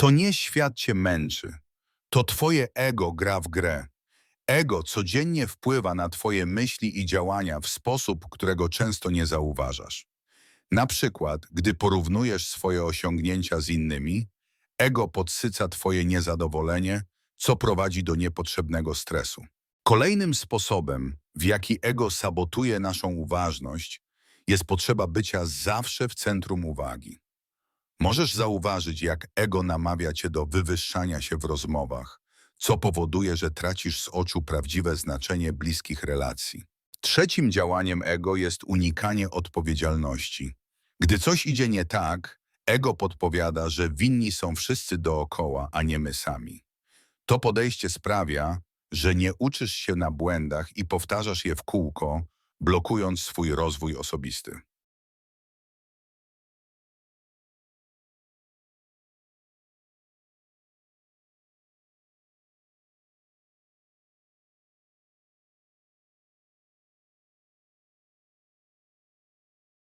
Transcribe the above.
To nie świat cię męczy. To twoje ego gra w grę. Ego codziennie wpływa na twoje myśli i działania w sposób, którego często nie zauważasz. Na przykład, gdy porównujesz swoje osiągnięcia z innymi, ego podsyca twoje niezadowolenie, co prowadzi do niepotrzebnego stresu. Kolejnym sposobem, w jaki ego sabotuje naszą uważność, jest potrzeba bycia zawsze w centrum uwagi. Możesz zauważyć, jak ego namawia cię do wywyższania się w rozmowach, co powoduje, że tracisz z oczu prawdziwe znaczenie bliskich relacji. Trzecim działaniem ego jest unikanie odpowiedzialności. Gdy coś idzie nie tak, ego podpowiada, że winni są wszyscy dookoła, a nie my sami. To podejście sprawia, że nie uczysz się na błędach i powtarzasz je w kółko, blokując swój rozwój osobisty.